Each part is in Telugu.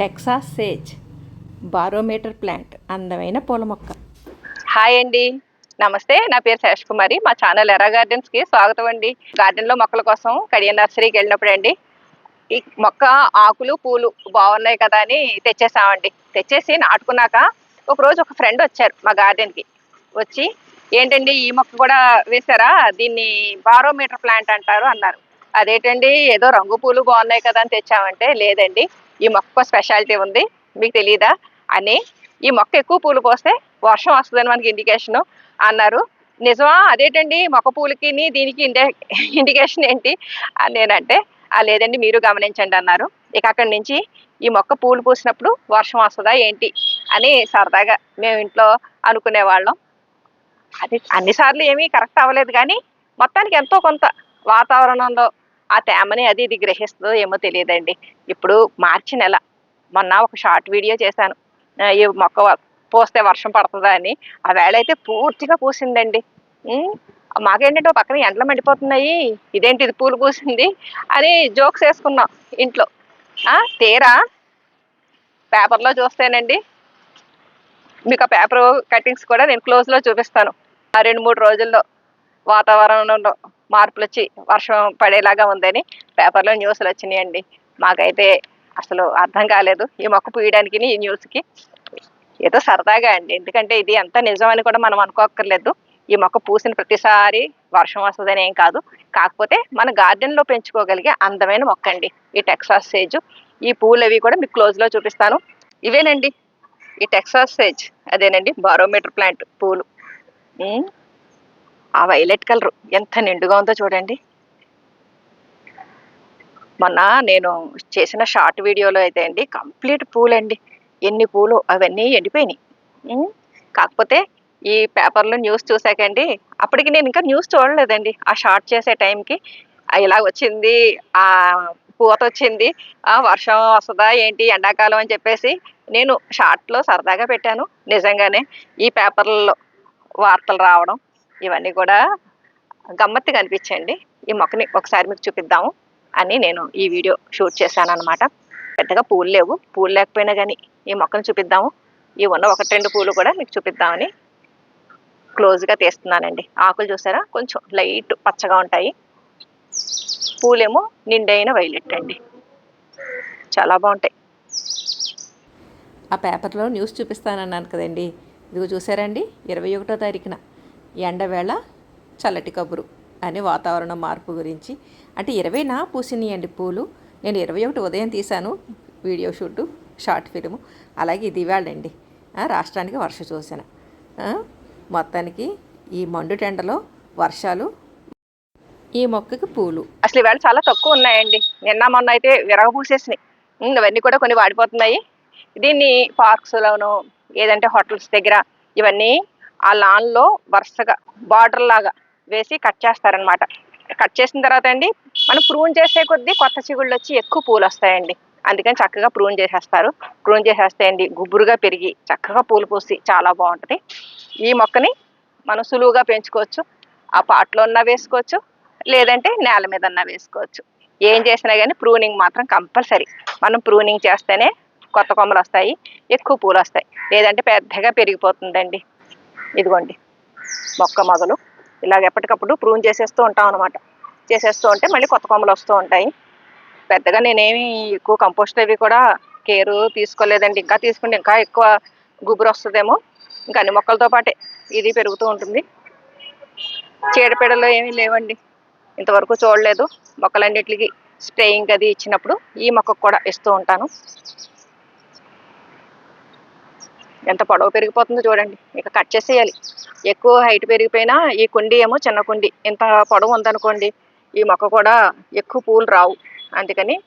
టెక్సాస్ సేజ్ బారోమీటర్ ప్లాంట్ అందమైన పూల మొక్క. హాయ్ అండి. నమస్తే. నా పేరు శేష్ కుమారి. మా ఛానల్ ఎరా గార్డెన్స్కి స్వాగతం అండి. గార్డెన్లో మొక్కల కోసం కడియ నర్సరీకి వెళ్ళినప్పుడు అండి ఈ మొక్క ఆకులు పూలు బాగున్నాయి కదా అని తెచ్చేసామండి. తెచ్చేసి నాటుకున్నాక ఒక రోజు ఒక ఫ్రెండ్ వచ్చారు మా గార్డెన్కి వచ్చి ఏంటండి ఈ మొక్క కూడా వేశారా? దీన్ని బారోమీటర్ ప్లాంట్ అంటారు అన్నారు. అదేంటండి? ఏదో రంగు పూలు బాగున్నాయి కదా అని తెచ్చామంటే లేదండి. ఈ మొక్క స్పెషాలిటీ ఉంది. మీకు తెలియదా అని ఈ మొక్క ఎక్కువ పూలు పోస్తే వర్షం వస్తుందని మనకి ఇండికేషన్ అన్నారు. నిజమా? అదేంటండి? మొక్క పూలకి దీనికి ఇండి ఇండికేషన్ ఏంటి? అని నేనంటే లేదండి మీరు గమనించండి అన్నారు. ఇక అక్కడి నుంచి ఈ మొక్క పూలు పూసినప్పుడు వర్షం వస్తుందా ఏంటి అని సరదాగా మేము ఇంట్లో అనుకునే వాళ్ళం అది అన్నిసార్లు ఏమీ కరెక్ట్ అవ్వలేదు కానీ మొత్తానికి ఎంతో కొంత వాతావరణంలో ఆ తేమని అది ఇది గ్రహిస్తుందో ఏమో తెలియదండి. ఇప్పుడు మార్చి నెల మొన్న ఒక షార్ట్ వీడియో చేశాను. ఈ మొక్క పోస్తే వర్షం పడుతుందా అని. ఆ వేళ అయితే పూర్తిగా పూసిందండి. మాకేంటంటే ఒక పక్కన ఎండలు మండిపోతున్నాయి. ఇదేంటి ఇది పూలు పూసింది అని జోక్స్ వేసుకున్నాం ఇంట్లో. తీరా పేపర్లో చూస్తేనండి. మీకు ఆ పేపర్ కటింగ్స్ కూడా నేను క్లోజ్లో చూపిస్తాను. ఆ రెండు మూడు రోజుల్లో వాతావరణంలో. మార్పులు వచ్చి వర్షం పడేలాగా ఉందని పేపర్లో న్యూస్లు వచ్చినాయండి. మాకైతే అసలు అర్థం కాలేదు. ఈ మొక్క పూయడానికి ఈ న్యూస్కి. ఏదో సరదాగా అండి. ఎందుకంటే ఇది ఎంత నిజమని కూడా మనం అనుకోక్కర్లేదు. ఈ మొక్క పూసిన ప్రతిసారి వర్షం వస్తుందని ఏం కాదు. కాకపోతే మన గార్డెన్లో పెంచుకోగలిగే అందమైన మొక్క అండి ఈ టెక్సాస్ సేజ్. ఈ పూలు అవి కూడా మీకు క్లోజ్లో చూపిస్తాను. ఇవేనండి. ఈ టెక్సాస్ సేజ్. అదేనండి బారోమీటర్ ప్లాంట్ పూలు. ఆ వైలెట్ కలర్ ఎంత నిండుగా ఉందో చూడండి. మొన్న నేను చేసిన షార్ట్ వీడియోలో అయితే అండి కంప్లీట్ పూలండి ఎన్ని పూలు? అవన్నీ ఎండిపోయినాయి. కాకపోతే ఈ పేపర్లో న్యూస్ చూసాకండి అప్పటికి నేను ఇంకా న్యూస్ చూడలేదండి. ఆ షార్ట్ చేసే టైంకి ఇలా వచ్చింది ఆ పూత వచ్చింది ఆ వర్షం వస్తుందా ఏంటి ఎండాకాలం అని చెప్పేసి నేను షార్ట్లో సరదాగా పెట్టాను. నిజంగానే ఈ పేపర్లలో వార్తలు రావడం ఇవన్నీ కూడా గమ్మత్తుగా అనిపించండి. ఈ మొక్కని ఒకసారి మీకు చూపిద్దాము అని నేను ఈ వీడియో షూట్ చేశాను అనమాట పెద్దగా పూలు లేవు. పూలు లేకపోయినా కానీ ఈ మొక్కను చూపిద్దాము. ఈ ఉన్న ఒకటి రెండు పూలు కూడా మీకు చూపిద్దామని క్లోజ్గా తీస్తున్నానండి. ఆకులు చూసారా? కొంచెం లైట్ పచ్చగా ఉంటాయి. పూలేమో నిండైన వైలెట్ అండి. చాలా బాగుంటాయి. ఆ పేపర్లో న్యూస్ చూపిస్తానన్నాను కదండి. ఇదిగో చూసారండి? ఇరవై ఒకటో తారీఖున. ఎండవేళ చల్లటి కబురు అని వాతావరణ మార్పు గురించి. అంటే ఇరవైనా పూసినాయండి పూలు. నేను ఇరవై ఒకటి ఉదయం తీశాను వీడియో షూట్ షార్ట్ ఫిల్మ్. అలాగే ఇది ఇవాళండి రాష్ట్రానికి వర్ష చూసిన మొత్తానికి ఈ మండుటెండలో వర్షాలు ఈ మొక్కకి పూలు. అసలు ఇవాళ చాలా తక్కువ ఉన్నాయండి. నిన్న మొన్న అయితే విరగబూసేసినాయి ఇవన్నీ కూడా కొన్ని వాడిపోతున్నాయి. దీన్ని పార్క్స్లోను ఏదంటే హోటల్స్ దగ్గర ఇవన్నీ ఆ లాన్లో వరుసగా బార్డర్ లాగా వేసి కట్ చేస్తారనమాట కట్ చేసిన తర్వాత అండి మనం ప్రూన్ చేసే కొద్దీ కొత్త చిగుళ్ళు వచ్చి ఎక్కువ పూలు వస్తాయండి. అందుకని చక్కగా ప్రూన్ చేసేస్తారు. ప్రూన్ చేసేస్తాయండి గుబురుగా పెరిగి చక్కగా పూలు పూసి చాలా బాగుంటుంది. ఈ మొక్కని మనం సులువుగా పెంచుకోవచ్చు. ఆ పాట్లో ఉన్నా వేసుకోవచ్చు. లేదంటే నేల మీద అన్నా వేసుకోవచ్చు. ఏం చేసినా కానీ ప్రూనింగ్ మాత్రం కంపల్సరీ. మనం ప్రూనింగ్ చేస్తేనే కొత్త కొమ్మలు వస్తాయి ఎక్కువ పూలు వస్తాయి. లేదంటే పెద్దగా పెరిగిపోతుందండి. ఇదిగోండి మొక్క మొదలు. ఇలాగ ఎప్పటికప్పుడు ప్రూన్ చేసేస్తూ ఉంటాం అనమాట చేసేస్తూ ఉంటే మళ్ళీ కొత్త కొమ్మలు వస్తూ ఉంటాయి. పెద్దగా నేనేమి ఎక్కువ కంపోస్ట్ అవి కూడా కేరు తీసుకోలేదండి. ఇంకా తీసుకుంటే ఇంకా ఎక్కువ గుబురు వస్తుందేమో. ఇంకా అన్ని మొక్కలతో పాటే ఇది పెరుగుతూ ఉంటుంది. చీడపీడలు ఏమీ లేవండి. ఇంతవరకు చూడలేదు. మొక్కలన్నిటికి స్ప్రేయింగ్ అది ఇచ్చినప్పుడు ఈ మొక్కకు కూడా ఇస్తూ ఉంటాను. ఎంత పొడవు పెరిగిపోతుందో చూడండి. ఇక కట్ చేసేయాలి. ఎక్కువ హైట్ పెరిగిపోయినా ఈ కుండి ఏమో చిన్న కుండి. ఇంత పొడవు ఉందనుకోండి ఈ మొక్క కూడా ఎక్కువ పూలు రావు. అందుకని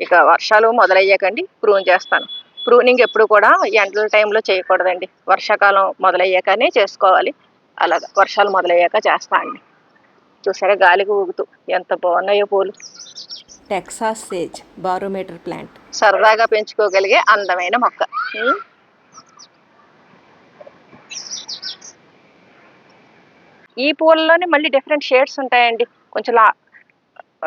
ఇక వర్షాలు మొదలయ్యాకండి ప్రూన్ చేస్తాను. ప్రూనింగ్ ఎప్పుడు కూడా ఎండల టైంలో చేయకూడదండి. వర్షాకాలం మొదలయ్యాకనే చేసుకోవాలి. అలాగా వర్షాలు మొదలయ్యాక చేస్తా అండి. చూసారా గాలికి ఊగుతూ ఎంత బాగున్నాయో పూలు. టెక్సాస్ సేజ్ బారోమీటర్ ప్లాంట్ సరదాగా పెంచుకోగలిగే అందమైన మొక్క. ఈ పూలలోనే మళ్ళీ డిఫరెంట్ షేడ్స్ ఉంటాయండి. కొంచెం లా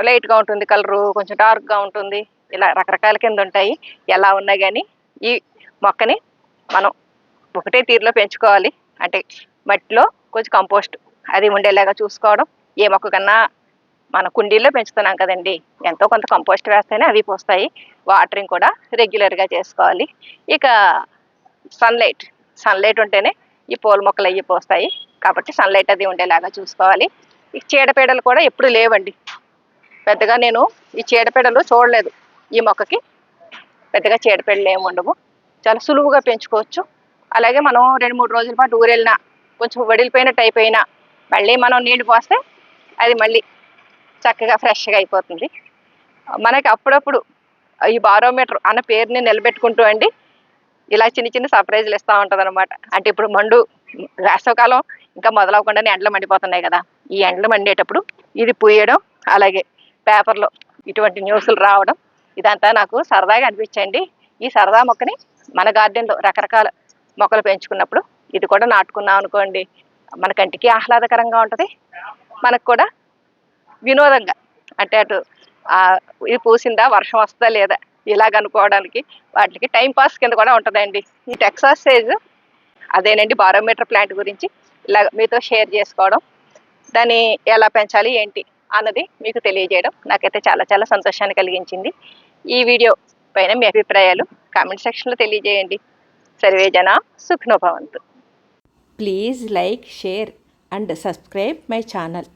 లైట్గా ఉంటుంది కలరు కొంచెం డార్క్గా ఉంటుంది. ఇలా రకరకాల కింద ఉంటాయి. ఎలా ఉన్నా కానీ ఈ మొక్కని మనం ఒకటే తీరులో పెంచుకోవాలి. అంటే మట్టిలో కొంచెం కంపోస్ట్ అది ఉండేలాగా చూసుకోవడం. ఏ మొక్క కన్నా మన కుండీల్లో పెంచుతున్నాం కదండి. ఎంతో కొంత కంపోస్ట్ వేస్తేనే అవి పోస్తాయి. వాటరింగ్ కూడా రెగ్యులర్గా చేసుకోవాలి. ఇక సన్లైట్ సన్లైట్ ఉంటేనే ఈ పూల మొక్కలు అవి పోస్తాయి. కాబట్టి సన్లైట్ అది ఉండేలాగా చూసుకోవాలి. ఈ చీడపీడలు కూడా ఎప్పుడు లేవండి. పెద్దగా నేను ఈ చీడపీడలు చూడలేదు. ఈ మొక్కకి పెద్దగా చీడపీడలు ఏమి ఉండవు. చాలా సులువుగా పెంచుకోవచ్చు. అలాగే మనం రెండు మూడు రోజుల పాటు ఊరెళ్ళినా కొంచెం వడిలిపోయినట్టు అయిపోయినా మళ్ళీ మనం నీళ్ళు పోస్తే అది మళ్ళీ చక్కగా ఫ్రెష్గా అయిపోతుంది. మనకి అప్పుడప్పుడు ఈ బారోమీటర్ అన్న పేరుని నిలబెట్టుకుంటూ అండి ఇలా చిన్న చిన్న సర్ప్రైజులు ఇస్తూ ఉంటుంది అనమాట అంటే ఇప్పుడు మండు వేసవకాలం ఇంకా మొదలవకుండానే ఎండలు మండిపోతున్నాయి కదా. ఈ ఎండలు మండేటప్పుడు ఇది పూయడం అలాగే పేపర్లో ఇటువంటి న్యూస్లు రావడం ఇదంతా నాకు సరదాగా అనిపించండి. ఈ సరదా మొక్కని మన గార్డెన్లో రకరకాల మొక్కలు పెంచుకున్నప్పుడు ఇది కూడా నాటుకున్నాం అనుకోండి. మన కంటికి ఆహ్లాదకరంగా ఉంటుంది. మనకు కూడా వినోదంగా అంటే అటు ఇది పూసిందా వర్షం వస్తుందా లేదా ఇలాగ అనుకోవడానికి వాటికి టైం పాస్ కింద కూడా ఉంటుందండి. ఈ టెక్సాస్ సేజ్ అదేనండి బారోమీటర్ ప్లాంట్ గురించి ఇలా మీతో షేర్ చేసుకోవడం. దాన్ని ఎలా పెంచాలి ఏంటి అన్నది మీకు తెలియజేయడం నాకైతే చాలా చాలా సంతోషాన్ని కలిగించింది. ఈ వీడియో పైన మీ అభిప్రాయాలు కామెంట్ సెక్షన్లో తెలియజేయండి. సర్వే జన సుఖ్నోభవంతు please like share and subscribe my channel.